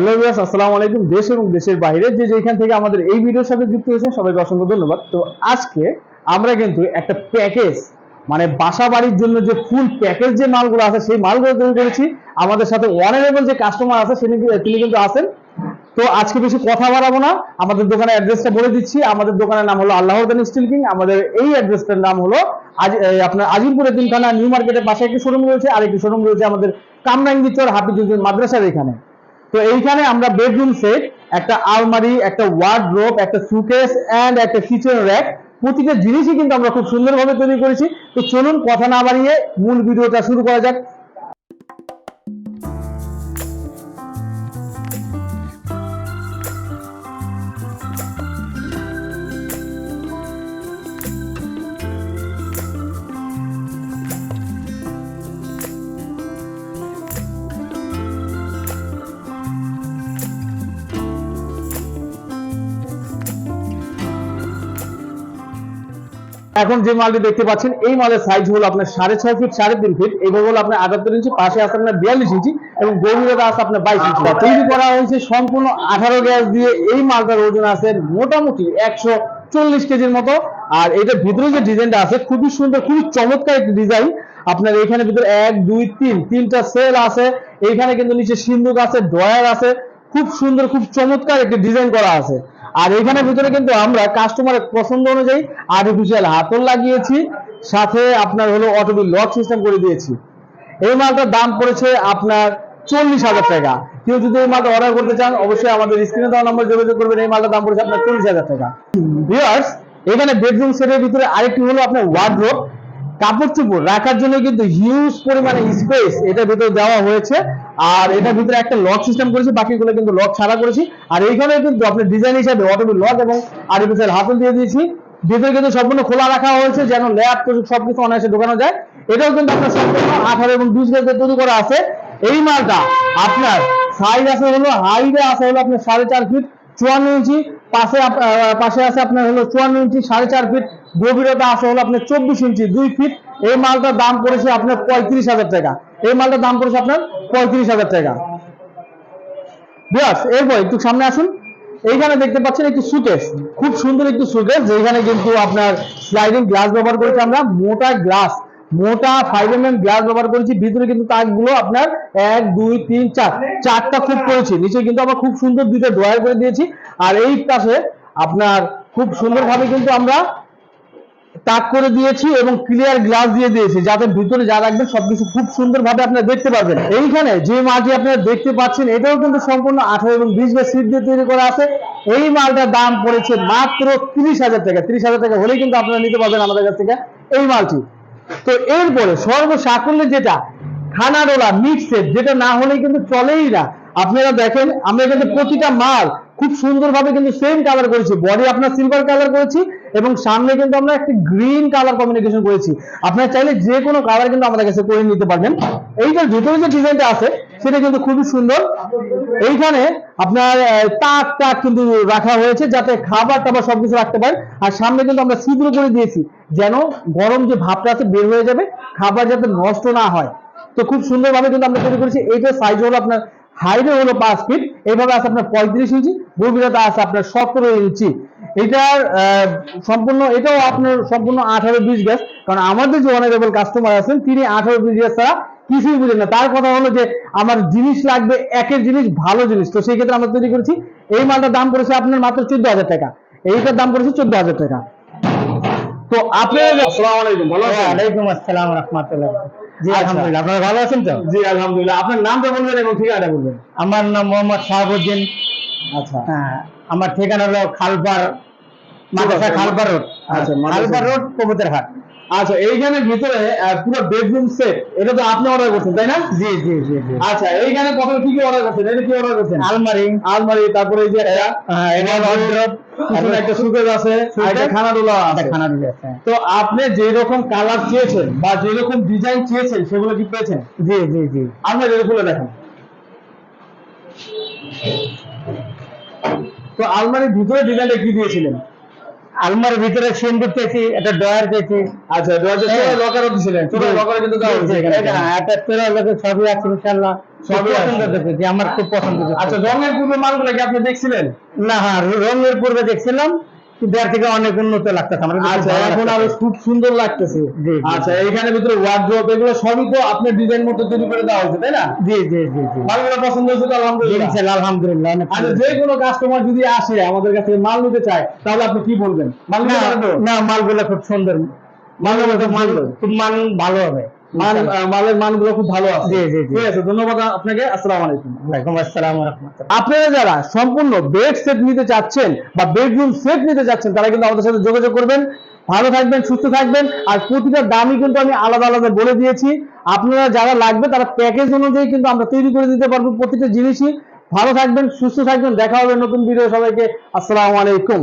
Hello viewers, আসসালামু আলাইকুম। দেশ এবং দেশের বাইরে যে যেখান থেকে আমাদের এই ভিডিওর সাথে যুক্ত সবাইকে অসংখ্য ধন্যবাদ। তো আজকে আমরা কিন্তু একটা প্যাকেজ মানে বাসা বাড়ির জন্য যে ফুল প্যাকেজ যে মালগুলো আছে, সেই মালগুলো তৈরি করেছি। আমাদের সাথে যে কাস্টমার আছে তিনি কিন্তু তো আজকে বেশি কথা বাড়াবো না। আমাদের দোকানের অ্যাড্রেসটা বলে দিচ্ছি। আমাদের দোকানের নাম হলো আল্লাহদান স্টিল কিং আমাদের এই অ্যাড্রেসটার নাম হলো আজ আপনার আজিমপুরের তিনখানা নিউ মার্কেটের পাশে একটি শোরুম রয়েছে। আর একটি শোরুম রয়েছে আমাদের কামরাঙ্গি চর মাদ্রাসার এখানে। তো এইখানে আমরা বেডরুম সেট একটা আলমারি, একটা ওয়ার্ড্রোব একটা সুকেস অ্যান্ড একটা কিচেন র্যাক প্রতিটা জিনিসই কিন্তু আমরা খুব সুন্দরভাবে তৈরি করেছি। তো চলুন কথা না বাড়িয়ে মূল ভিডিওটা শুরু করা যাক। এখন যে মালটি দেখতে পাচ্ছেন এই মালের সাইজ হলো আপনার সাড়ে ছয় ফিট সাড়ে তিন ফিট এইভাবে হলো আপনার আটাত্তর ইঞ্চি পাশে আছে আপনার বিয়াল্লিশ ইঞ্চি এবং গভীরতা আছে আপনার বাইশ ইঞ্চি তৈরি করা হয়েছে সম্পূর্ণ আঠারো গ্যাস দিয়ে। এই মালটার ওজন আছে মোটামুটি একশো চল্লিশ কেজির মতো। আর এটার ভিতরে যে ডিজাইনটা আছে খুবই সুন্দর খুবই চমৎকার একটি ডিজাইন। আপনার এখানে ভিতরে এক দুই তিন তিনটা সেল আছে। এইখানে কিন্তু নিচে সিন্ধুক আছে ড্রয়ার আছে। খুব সুন্দর খুব চমৎকার একটি ডিজাইন করা আছে। আর এখানে ভিতরে কিন্তু আমরা কাস্টমারের পছন্দ অনুযায়ী আর্টিফিশিয়াল হাতল লাগিয়েছি, সাথে আপনার হলো অটোবি লক সিস্টেম করে দিয়েছি। এই মালটার দাম পড়েছে আপনার চল্লিশ হাজার টাকা। কেউ যদি এই মালটা অর্ডার করতে চান, অবশ্যই আমাদের স্ক্রিনে দেওয়া নম্বর যোগাযোগ করবেন, এই মালটার দাম পড়েছে আপনার চল্লিশ হাজার টাকা। ভিউয়ার্স এখানে বেডরুম সেটের ভিতরে আরেকটি হলো আপনার ওয়ার্ড্রোব কাপড় চোপড় রাখার জন্য কিন্তু হিউজ পরিমাণে স্পেস এটার ভিতরে দেওয়া হয়েছে। আর এটার ভিতরে একটা লক সিস্টেম করেছি, বাকিগুলো কিন্তু লক ছাড়া করেছি। আর এইখানে কিন্তু আপনার ডিজাইন হিসাবে অটোমেটিক লক এবং আর্টিফিশিয়াল হাতল দিয়ে দিয়েছি। ভিতরে কিন্তু সম্পূর্ণ খোলা রাখা হয়েছে, যেন ল্যাব সবকিছু অনায়াসে ঢোকানো যায়। এটাও কিন্তু আপনার সম্পূর্ণ আঠারো এবং বিশ গেজে তৈরি করা আছে। এই মালটা আপনার সাইজ আছে হলো হাইটে আছে হলো আপনার সাড়ে চার ফিট চুয়ান্ন ইঞ্চি, পাশে পাশে আছে আপনার হলো চুয়ান্ন ইঞ্চি, সাড়ে চার ফিট গভীরতা আছে হলো আপনার চব্বিশ ইঞ্চি, দুই ফিট এই মালটার দাম পড়েছে আপনার পঁয়ত্রিশ হাজার টাকা। এই মালটার দাম পড়েছে আপনার পঁয়ত্রিশ হাজার টাকা। বিয়াস এরপর একটু সামনে আসুন। এইখানে দেখতে পাচ্ছেন একটি সুকেস খুব সুন্দর একটি সুকেস যেখানে কিন্তু আপনার স্লাইডিং গ্লাস ব্যবহার করেছি আমরা। মোটা গ্লাস মোটা ফাইভ এম গ্লাস ব্যবহার করেছি। ভিতরে কিন্তু তাকগুলো আপনার এক, দুই, তিন, চার। চারটা খুব করেছি। নিচে কিন্তু আমরা খুব সুন্দর দুইটা ড্রয়ার করে দিয়েছি। আর এই পাশে আপনার খুব সুন্দরভাবে কিন্তু আমরা তাক করে দিয়েছি এবং ক্লিয়ার গ্লাস দিয়ে দিয়েছি। যাতে ভিতরে যা রাখবেন সবকিছু খুব সুন্দর ভাবে আপনারা দেখতে পারবেন। এইখানে যে মালটি আপনারা দেখতে পাচ্ছেন, এটাও কিন্তু সম্পূর্ণ আঠারো এবং বিশ গ্যাস সিট দিয়ে তৈরি করা আছে। এই মালটার দাম পড়েছে মাত্র তিরিশ হাজার টাকা। তিরিশ হাজার টাকা হলেই কিন্তু আপনারা নিতে পারবেন আমাদের কাছ থেকে এই মালটি। তো এরপরে সর্বসাকুল্যে যেটা, খানাডোলা মিক্সের যেটা না হলে কিন্তু চলেই না। আপনারা দেখেন, আমরা কিন্তু প্রতিটা মাল খুব সুন্দরভাবে কিন্তু সেম কালার করেছি। বডি আপনার সিলভার কালার করেছি এবং সামনে কিন্তু আমরা একটি গ্রিন কালার কম্বিনেশন করেছি। আপনারা চাইলে যে কোনো কালার কিন্তু আমাদের কাছে করে নিতে পারবেন। এইটার ভিতরে যে ডিজাইনটা আছে, সেটা কিন্তু খুবই সুন্দর। এইখানে আপনার তাক তাক কিন্তু রাখা হয়েছে যাতে খাবার টাবার সবকিছু রাখতে পারেন। আর সামনে কিন্তু আমরা ছিদ্র করে দিয়েছি, যেন গরম যে ভাবটা আছে বের হয়ে যাবে, খাবার যাতে নষ্ট না হয়। তো খুব সুন্দরভাবে কিন্তু আমরা তৈরি করেছি। এইটার সাইজ হলো আপনার হাইটে হলো পাঁচ ফিট এইভাবে আছে আপনার পঁয়ত্রিশ ইঞ্চি গভীরতা আছে আপনার সতেরো ইঞ্চি। এটার সম্পূর্ণ এটাও আপনার সম্পূর্ণ আঠারো বিশ গ্যাস কারণ আমাদের যে অনারেবল কাস্টমার আছেন তিনি আঠারো বিশ গ্যাস ছাড়া কিছুই বুঝেন না। তার কথা হলো যে আমার জিনিস লাগবে একের জিনিস ভালো জিনিস। তো সেই ক্ষেত্রে আমরা তৈরি করেছি এই মালটার দাম পড়েছে আপনার মাত্র চোদ্দ হাজার টাকা। এইটার দাম পড়েছে চোদ্দ হাজার টাকা। তো আপনার আসসালামু আলাইকুম ভালো আছেন? ওয়ালাইকুম আসসালাম রহমতুল্লাহ। জি আচ্ছা। আলহামদুলিল্লাহ। আপনারা ভালো আছেন তো? জি আলহামদুলিল্লাহ। আপনার নামটা বলবেন এবং ঠিকানাটা বলবেন। আমার নাম মোহাম্মদ শাহাবুদ্দিন। আচ্ছা। হ্যাঁ, আমার ঠিকানা হলো খালপার মাদ্রাসা খালপার রোড। আচ্ছা। খালপার রোড কবুতরহাট। আচ্ছা এইখানে ভিতরে পুরো বেডরুম সেট এটা তো আপনি অর্ডার করছেন তাই না? জি জি জি আচ্ছা এইখানে প্রথমে কি কি অর্ডার করছেন? এটা কি অর্ডার করছেন? আলমারি। আলমারি তারপরে এই যে একটা হ্যাঁ, এটা wardrobe, পিছনে একটা সুকেজ আছে একটা খানাডোলা একটা আছে। খানা দিয়েছে তো আপনি যে রকম কালার চেয়েছেন বা যে রকম ডিজাইন চেয়েছেন সেগুলো কি পেয়েছেন? জি জি জি। আমরা এটা খুলে দেখেন। তো আলমারির ভিতরে ডিজাইনটা কি দিয়েছিলেন? আলমারির ভিতরে সিন্দুর পেয়েছি একটা ডয়ার পেয়েছি আচ্ছা ডয়ার লকার লকারও দিছিলেন। লকারে কিন্তু দাও এখানে। হ্যাঁ, একটা তেরো লোকের সবই আছে ইনশাল্লাহ সবই। পছন্দ দেখেছি আমার খুব পছন্দ। আচ্ছা রঙের পূর্বে মালগুলো কি আপনি দেখছিলেন? না হ্যাঁ রঙের পূর্বে দেখছিলাম। কিন্তু থেকে অনেক উন্নত লাগতেছে আমার আচ্ছা এখন আরও খুব সুন্দর লাগতেছে। আচ্ছা এখানে ভিতরে ওয়ার্ড্রপ এগুলো সবই তো আপনার ডিজাইন মতো তৈরি করে দেওয়া হয়েছে তাই না? জি জি জি জি। মালগুলো পছন্দ হয়েছে তো আলহামদুলিল্লাহ। আলহামদুলিল্লাহ আচ্ছা যে কোনো কাস্টমার যদি আসে আমাদের কাছে মাল নিতে চায় তাহলে আপনি কি বলবেন? মাল না? মালগুলো খুব সুন্দর। মালগুলো খুব খুব মান ভালো হবে। মান মালের মানগুলো খুব ভালো আছে। ঠিক আছে ধন্যবাদ আপনাকে আসসালামু আলাইকুম। ওয়ালাইকুম আসসালাম রাহমাতুল্লাহ আপনারা যারা সম্পূর্ণ বেড সেট নিতে চাচ্ছেন বা বেডরুম সেট নিতে চাচ্ছেন তারা কিন্তু আমাদের সাথে যোগাযোগ করবেন। ভালো থাকবেন সুস্থ থাকবেন। আর প্রতিটা দামই কিন্তু আমি আলাদা আলাদা বলে দিয়েছি। আপনারা যারা লাগবে তারা প্যাকেজ অনুযায়ী কিন্তু আমরা তৈরি করে দিতে পারব প্রতিটা জিনিসই। ভালো থাকবেন সুস্থ থাকবেন। দেখা হবে নতুন ভিডিও সবাইকে। আসসালামু আলাইকুম।